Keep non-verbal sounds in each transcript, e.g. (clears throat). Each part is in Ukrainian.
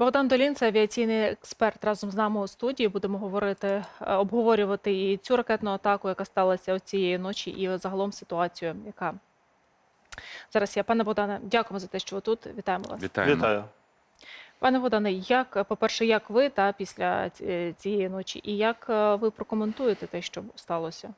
Богдан Долін, це авіаційний експерт разом з нами у студії. Будемо говорити, е, обговорювати і цю ракетну атаку, яка сталася цієї ночі, і загалом ситуацію, яка зараз є. Пане Богдане, дякуємо за те, що ви тут. Вітаємо вас. Вітаємо. Вітаю. Пане Богдане, як, по-перше, як ви та після цієї ночі, і як е, ви прокоментуєте те, що сталося?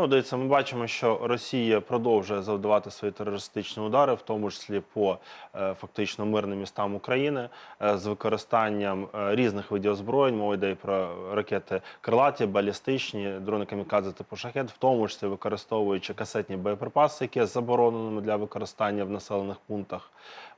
Ну, дивіться, ми бачимо, що Росія продовжує завдавати свої терористичні удари, в тому числі по е, фактично мирним містам України, е, з використанням е, різних видів озброєнь. Мова йде і про ракети крилаті, балістичні, дрони камікадзе типу шахет, в тому числі використовуючи касетні боєприпаси, які забороненими для використання в населених пунктах.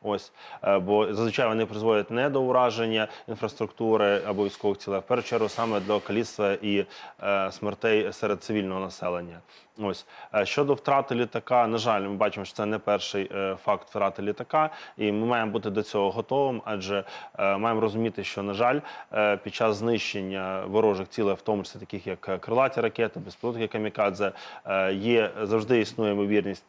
Ось е, бо зазвичай вони призводять не до ураження інфраструктури або військових цілей, а в першу чергу саме до каліцтва і е, смертей серед цивільного населення. Ось Е, щодо втрати літака, на жаль, ми бачимо, що це не перший факт втрати літака, і ми маємо бути до цього готовим, адже маємо розуміти, що на жаль, під час знищення ворожих цілей, в тому числі таких як крилаті ракети, безпілотники камікадзе, є завжди існує ймовірність,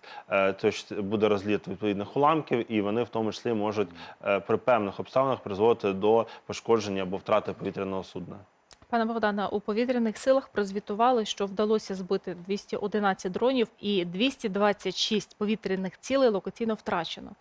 то що буде розліт відповідних уламків, і вони в тому числі можуть е, при певних обставинах призводити до пошкодження або втрати повітряного судна. Пане Богдане, у повітряних силах прозвітували, що вдалося збити 211 дронів і 226 повітряних цілей локаційно втрачено.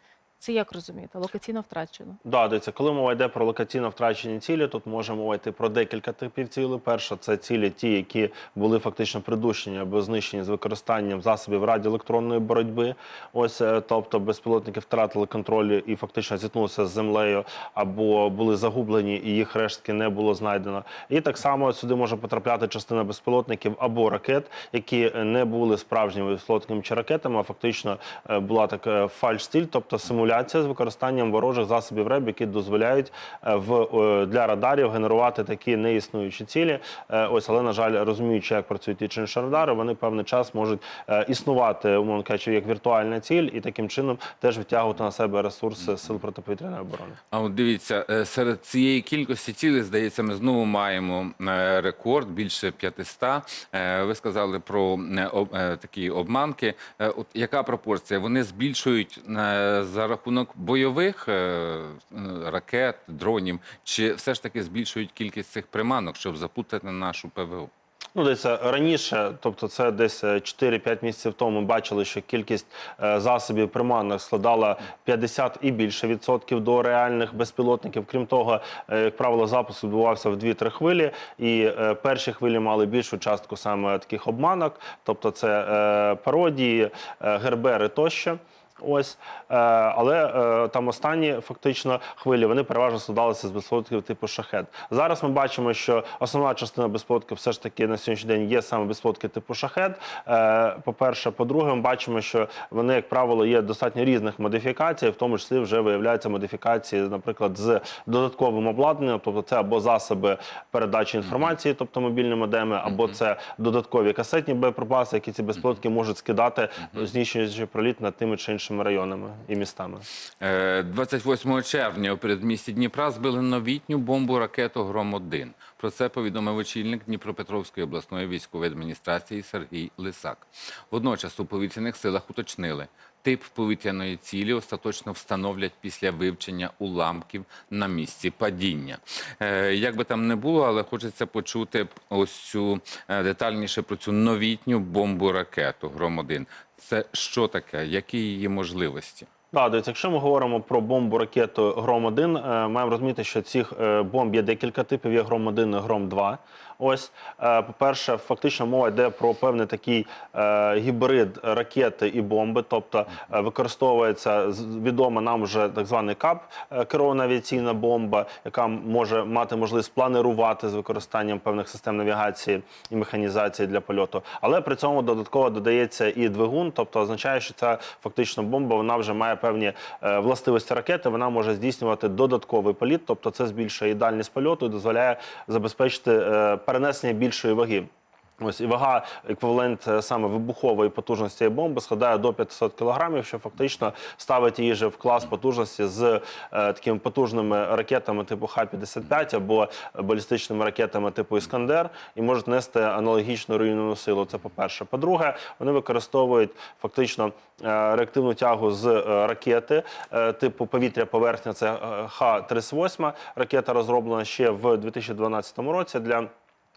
Це як розумієте? Локаційно втрачено. Да, дивіться, коли мова йде про локаційно втрачені цілі, тут може мова йти про декілька типів цілей. Перша це цілі, ті, які були фактично придушені або знищені з використанням засобів радіоелектронної боротьби. Ось, е, тобто безпілотники втратили контроль і фактично зіткнулися з землею, або були загублені, і їх рештки не було знайдено. І так само сюди може потрапляти частина безпілотників або ракет, які не були справжніми безпілотниками чи ракетами, а фактично е, була така фальш-стіль, тобто симуляція з використанням ворожих засобів РЕБ, які дозволяють е, в е, для радарів генерувати такі неіснуючі цілі. Е, Ось, але на жаль, розуміючи, як працюють ті чи інші радари, вони певний час можуть існувати, умовно кажучи, як віртуальна ціль, і таким чином теж відтягувати на себе ресурси сил протиповітряної оборони. А от дивіться, серед цієї кількості цілей, здається, ми знову маємо рекорд більше 500. Е, Ви сказали про такі обманки. От яка пропорція? Вони збільшують за рахунок бойових е, е, ракет, дронів, чи все ж таки збільшують кількість цих приманок, щоб запутати нашу ПВО? Ну, десь е, раніше, тобто це десь е, 4-5 місяців тому, ми бачили, що кількість е, засобів приманок складала 50 і більше відсотків до реальних безпілотників. Крім того, е, як правило, запуск відбувався в 2-3 хвилі, і е, перші хвилі мали більшу частку саме таких обманок, тобто це е, пародії, е, гербери тощо. Ось, е, але е, там останні фактично хвилі вони переважно складалися з безпілотників типу шахет. Зараз ми бачимо, що основна частина безпілотників все ж таки на сьогоднішній день є саме безпілотники типу шахет. Е, по-перше, по-друге, ми бачимо, що вони, як правило, є достатньо різних модифікацій, в тому числі вже виявляються модифікації, наприклад, з додатковим обладнанням, тобто це або засоби передачі інформації, тобто мобільні модеми, або це додаткові касетні боєприпаси, які ці безпілотники можуть скидати, знищуючи проліт над тими чи іншими районами і містами. Е, 28 червня у передмісті Дніпра збили новітню бомбу ракету Гром-1. Про це повідомив очільник Дніпропетровської обласної військової адміністрації Сергій Лисак. Водночас у повітряних силах уточнили. Тип повітряної цілі остаточно встановлять після вивчення уламків на місці падіння. Е, як би там не було, але хочеться почути ось цю е, детальніше про цю новітню бомбу ракету Гром-1. Це що таке? Які її можливості? Да, дивіться, якщо ми говоримо про бомбу ракету Гром 1 маємо розуміти, що цих е, бомб є декілька типів. Є Гром 1 і Гром 2 Ось, е, по-перше, фактично мова йде про певний такий е, гібрид ракети і бомби, тобто е, використовується відома нам вже так званий КАП, керована авіаційна бомба, яка може мати можливість планирувати з використанням певних систем навігації і механізації для польоту. Але при цьому додатково додається і двигун, тобто означає, що ця фактично бомба вона вже має певні властивості ракети. Вона може здійснювати додатковий політ, тобто це збільшує і дальність польоту і дозволяє забезпечити перенесення більшої ваги. Ось і вага еквівалент е, саме вибухової потужності бомби складає до 500 кілограмів, що фактично ставить її же в клас потужності з е, такими потужними ракетами типу Х-55 або балістичними ракетами типу Іскандер і можуть нести аналогічну руйнівну силу. Це по-перше. По-друге, вони використовують фактично е, реактивну тягу з е, ракети е, типу повітря-поверхня. Це е, Х-38. Ракета розроблена ще в 2012 році для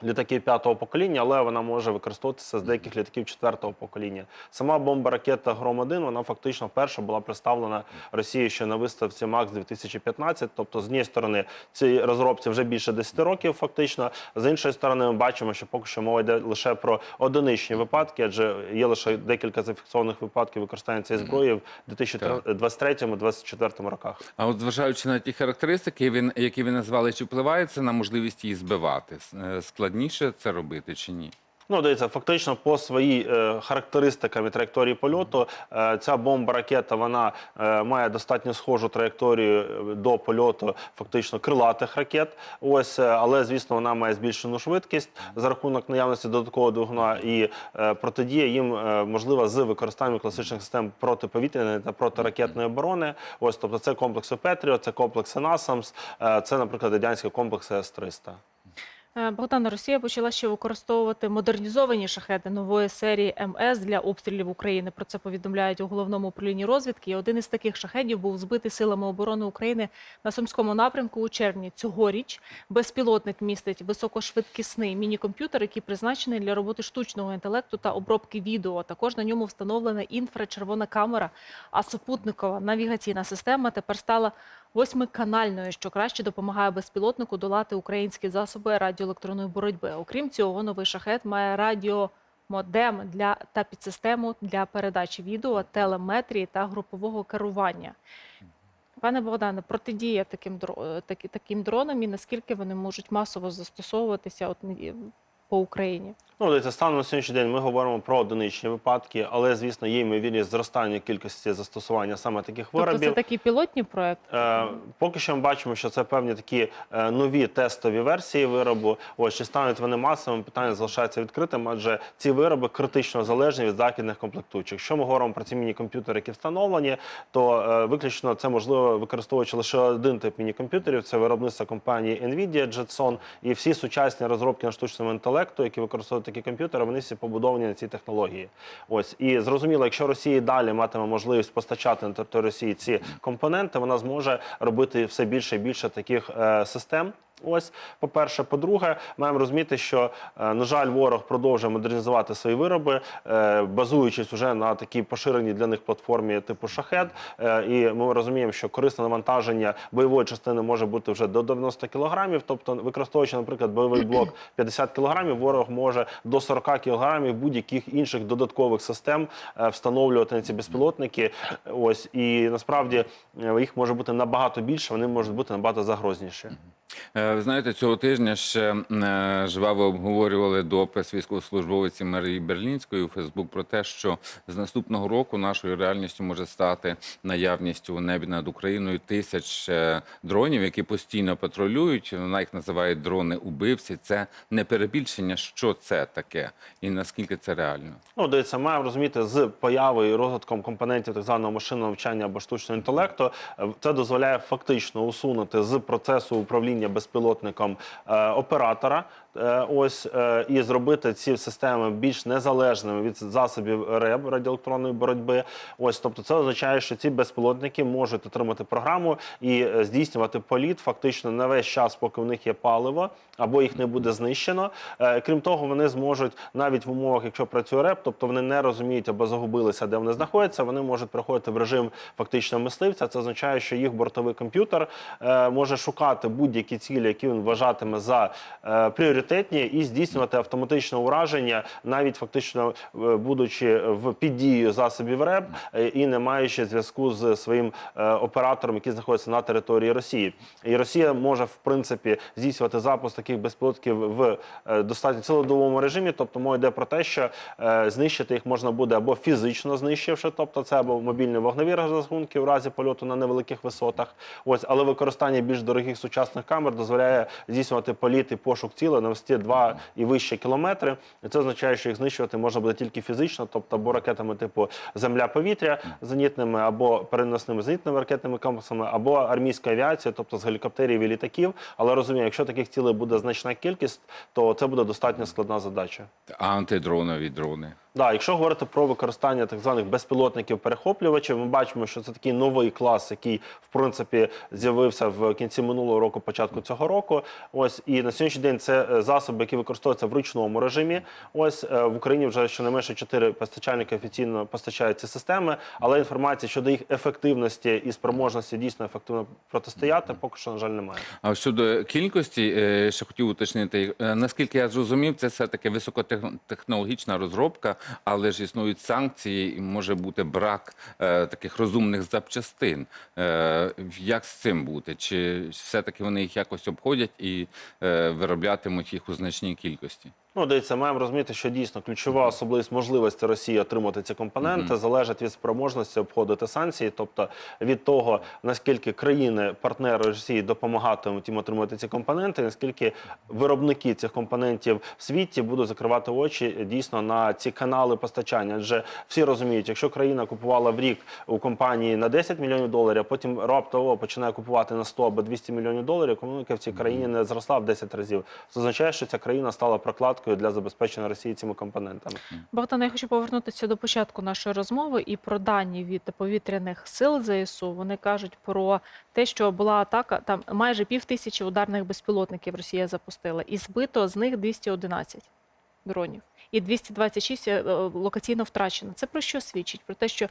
літаків п'ятого покоління, але вона може використовуватися з деяких літаків четвертого покоління. Сама бомба ракета Гром 1 вона фактично вперше була представлена Росією ще на виставці МАКС 2015. Тобто, з однієї сторони, цій розробці вже більше 10 років, фактично. З іншої сторони, ми бачимо, що поки що мова йде лише про одиничні випадки, адже є лише декілька зафіксованих випадків використання цієї зброї в 2023-2024 роках. А от зважаючи на ті характеристики, він- які ви назвали, чи впливає це на можливість її збивати? Е, Складніше це робити чи ні? Ну, дивіться, фактично по своїй е, характеристикам і траєкторії польоту е, ця бомба ракета вона е, має достатньо схожу траєкторію е, до польоту фактично крилатих ракет. Ось, е, але звісно, вона має збільшену швидкість за рахунок наявності додаткового двигуна і е, протидія їм е, можлива з використанням класичних систем протиповітряної та протиракетної оборони. Ось, тобто, це комплекси Петріо, це комплекси NASAMS, е, це, наприклад, радянські комплекси С-300. Е, Богдана, Росія почала ще використовувати модернізовані шахеди нової серії МС для обстрілів України. Про це повідомляють у головному управлінні розвідки. І один із таких шахедів був збитий силами оборони України на сумському напрямку у червні цьогоріч. Безпілотник містить високошвидкісний міні-комп'ютер, який призначений для роботи штучного інтелекту та обробки відео. Також на ньому встановлена інфрачервона камера, а супутникова навігаційна система тепер стала восьмиканальною, що краще допомагає безпілотнику долати українські засоби радіоелектронної боротьби. Окрім цього, новий шахет має радіомодем для та підсистему для передачі відео, телеметрії та групового керування. Пане Богдане, протидія таким е, таким дронам і наскільки вони можуть масово застосовуватися от по Україні? Ну, дивіться, станом на сьогоднішній день ми говоримо про одиничні випадки, але звісно є ймовірність зростання кількості застосування саме таких Тобто виробів. це такі пілотні проекти? Е, поки що ми бачимо, що це певні такі е, нові тестові версії виробу. Ось чи стануть вони масовими, питання залишається відкритим, адже ці вироби критично залежні від західних комплектуючих. Якщо ми говоримо про ці міні-комп'ютери, які встановлені, то е, виключно це можливо використовуючи лише один тип міні-комп'ютерів. Це виробництво компанії Nvidia, Jetson і всі сучасні розробки на штучному інтелекту, які використовують такі комп'ютери, вони всі побудовані на цій технології. Ось і зрозуміло, якщо Росія далі матиме можливість постачати на території Росії ці компоненти, вона зможе робити все більше і більше таких е, систем. Ось, по-перше, по-друге, маємо розуміти, що е, на жаль, ворог продовжує модернізувати свої вироби, е, базуючись уже на такій поширеній для них платформі типу шахет. Е, І ми розуміємо, що корисне навантаження бойової частини може бути вже до 90 кілограмів. Тобто, використовуючи, наприклад, бойовий (clears throat) блок 50 кілограмів, ворог може до 40 кілограмів будь-яких інших додаткових систем встановлювати на ці безпілотники. Ось і насправді їх може бути набагато більше, вони можуть бути набагато загрозніші. Е, Ви знаєте, цього тижня ще е, жваво обговорювали допис військовослужбовиці Марії Берлінської у Фейсбук про те, що з наступного року нашою реальністю може стати наявність у небі над Україною тисяч е, дронів, які постійно патрулюють. Вона їх називає дрони-убивці. Це не перебільшення, що це таке і наскільки це реально. Ну, дивіться, маємо розуміти з появою і розвитком компонентів так званого машинного навчання або штучного інтелекту. Це дозволяє фактично усунути з процесу управління безпілотником е, оператора. е, Ось е, і зробити ці системи більш незалежними від засобів РЕБ радіоелектронної боротьби. Ось, тобто, це означає, що ці безпілотники можуть отримати програму і здійснювати політ фактично на весь час, поки в них є паливо, або їх не буде знищено. Крім того, вони зможуть навіть в умовах, якщо працює РЕП, тобто вони не розуміють або загубилися, де вони знаходяться. Вони можуть приходити в режим фактично мисливця. Це означає, що їх бортовий комп'ютер може шукати будь-які цілі, які він вважатиме за е, пріоритетні, і здійснювати автоматичне ураження, навіть фактично е, будучи в під дією засобів РЕП е, і не маючи зв'язку з своїм оператором, який знаходиться на території Росії. І Росія може в принципі здійснювати запуск таких безпілотків в е, достатньо цілодобовому режимі. Тобто мова йде про те, що знищити їх можна буде або фізично знищивши, тобто це або мобільні вогневі розрахунки в разі польоту на невеликих висотах. Ось, але використання більш дорогих сучасних камер камер дозволяє здійснювати політ і пошук тіла на висоті 2 і вище кілометри. І це означає, що їх знищувати можна буде тільки фізично, тобто або ракетами типу Земля-повітря зенітними, або переносними зенітними ракетними комплексами, або армійська авіація, тобто з гелікоптерів і літаків. Але розумію, якщо таких цілей буде значна кількість, то це буде достатньо складна задача. А антидронові дрони. Да, якщо говорити про використання так званих безпілотників перехоплювачів, ми бачимо, що це такий новий клас, який в принципі з'явився в кінці минулого року, початку цього року. Ось і на сьогоднішній день це е, засоби, які використовуються в ручному режимі. Ось е, в Україні вже щонайменше чотири постачальники офіційно постачають ці системи, але інформації щодо їх ефективності і спроможності дійсно ефективно протистояти, поки що на жаль немає. А щодо кількості, е, ще хотів уточнити, наскільки я зрозумів, це все таки високотехнологічна розробка, але ж існують санкції, і може бути брак е, таких розумних запчастин. Е, Як з цим бути? Чи все-таки вони їх якось обходять і е, вироблятимуть їх у значній кількості? Ну, дивіться, маємо розуміти, що дійсно ключова особливість можливості Росії отримати ці компоненти залежить від спроможності обходити санкції, тобто від того наскільки країни-партнери Росії допомагатимуть їм отримати ці компоненти, наскільки виробники цих компонентів в світі будуть закривати очі дійсно на ці канали постачання. Адже всі розуміють, якщо країна купувала в рік у компанії на 10 мільйонів доларів, а потім раптово починає купувати на 100 або 200 мільйонів доларів, економіка в цій країні не зросла в 10 разів. Це означає, що ця країна стала прокладкою для забезпечення Росії цими компонентами. Богдан, я хочу повернутися до початку нашої розмови і про дані від повітряних сил ЗСУ. Вони кажуть про те, що була атака там майже пів тисячі ударних безпілотників Росія запустила, і збито з них 211 дронів. І 226 е, локаційно втрачено. Це про що свідчить? Про те, що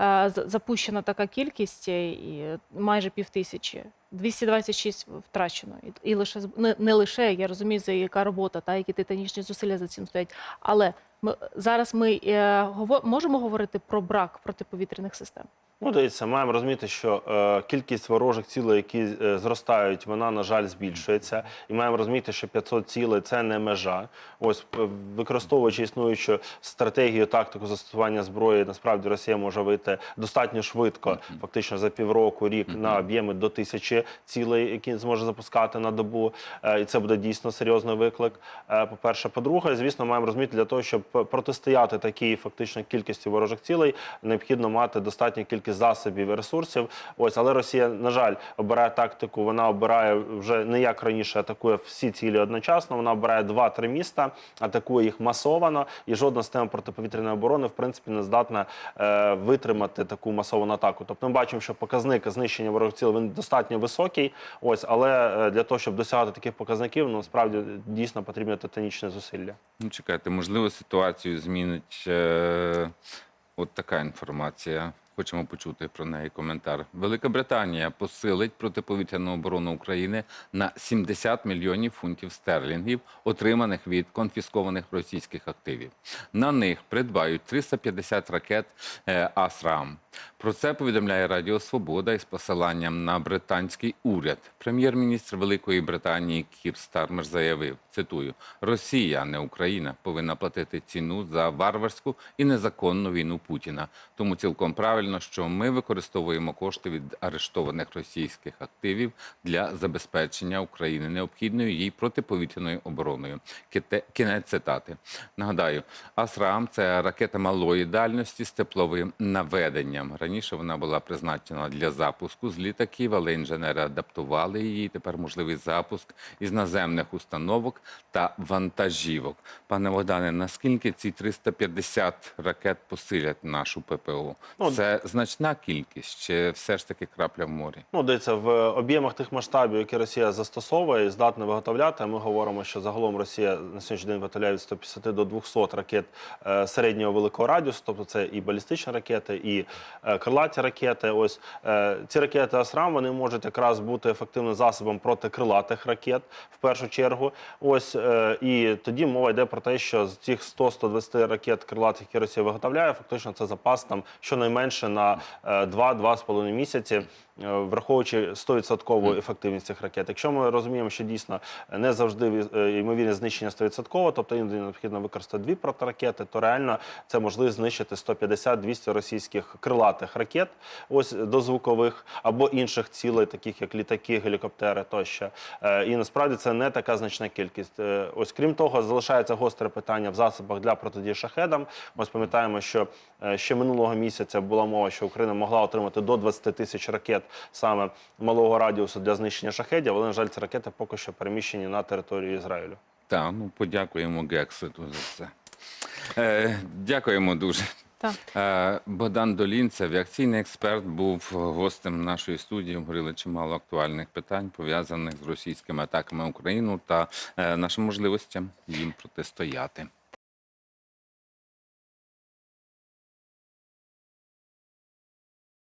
е, запущена така кількість е, і майже пів тисячі. 226 втрачено. І, і лише не, не лише, я розумію, за яка робота, та які титанічні зусилля за цим стоять. Але ми зараз ми е, гово- можемо говорити про брак протиповітряних систем. Ну, дивіться, маємо розуміти, що е, кількість ворожих цілей, які е, зростають, вона на жаль збільшується. І маємо розуміти, що 500 цілей це не межа. Ось е, використовуючи існуючу стратегію, тактику застосування зброї, насправді Росія може вийти достатньо швидко, фактично за півроку, рік на об'єми до тисячі цілей, які зможе запускати на добу. Е, і це буде дійсно серйозний виклик. Е, по-перше, по-друге, звісно, маємо розуміти для того, щоб протистояти такій фактично кількості ворожих цілей, необхідно мати достатню кількість засобів і ресурсів. Ось, але Росія, на жаль, обирає тактику. Вона обирає вже не як раніше, атакує всі цілі одночасно. Вона обирає два-три міста, атакує їх масовано, і жодна система протиповітряної оборони в принципі не здатна е, витримати таку масовану атаку. Тобто, ми бачимо, що показник знищення ворожих цілей він достатньо високий. Ось, але е, для того, щоб досягати таких показників, ну справді дійсно потрібні титанічні зусилля. Ну, чекайте, можливо, ситуацію змінить е, от така інформація. Хочемо почути про неї коментар. Велика Британія посилить протиповітряну оборону України на 70 мільйонів фунтів стерлінгів, отриманих від конфіскованих російських активів. На них придбають 350 ракет е, АСРАМ. Про це повідомляє Радіо Свобода із посиланням на британський уряд. Прем'єр-міністр Великої Британії Кір Стармер заявив: цитую: Росія, не Україна, повинна платити ціну за варварську і незаконну війну Путіна. Тому цілком правильно, що ми використовуємо кошти від арештованих російських активів для забезпечення України необхідною їй протиповітряною обороною. Кінець цитати. Нагадаю, АСРАМ це ракета малої дальності з тепловим наведенням. Раніше вона була призначена для запуску з літаків, але інженери адаптували її. Тепер можливий запуск із наземних установок та вантажівок. Пане Богдане, наскільки ці 350 ракет посилять нашу ППО? Ну, Це значна кількість, чи все ж таки крапля в морі? Ну, дивіться, в об'ємах тих масштабів, які Росія застосовує і здатна виготовляти, ми говоримо, що загалом Росія на сьогоднішній день виготовляє від 150 до 200 ракет е, середнього великого радіусу, тобто це і балістичні ракети, і крилаті ракети. Ось е, ці ракети АСРАМ вони можуть якраз бути ефективним засобом проти крилатих ракет в першу чергу. Ось е, і тоді мова йде про те, що з цих 100-120 ракет крилатих, які Росія виготовляє, фактично це запас там щонайменше на е, 2-2,5 місяці. Е, Враховуючи 100% ефективність цих ракет, якщо ми розуміємо, що дійсно не завжди е, ймовірне знищення 100%, тобто іноді необхідно використати дві протиракети, то реально це можливість знищити 150-200 російських крилатих ракет, ось до звукових або інших цілей, таких як літаки, гелікоптери тощо. Е, І насправді це не така значна кількість. Е, Ось крім того, залишається гостре питання в засобах для протидії шахедам. Ось пам'ятаємо, що е, ще минулого місяця була мова, що Україна могла отримати до 20 тисяч ракет саме малого радіусу для знищення шахедів, але на жаль, ці ракети поки що переміщені на територію Ізраїлю. Так, ну подякуємо Гекситу за це. Е, дякуємо дуже. Так. Е, Богдан Долінцев, авіаційний експерт, був гостем нашої студії. Говорили чимало актуальних питань, пов'язаних з російськими атаками на Україну та е, нашим можливостям їм протистояти.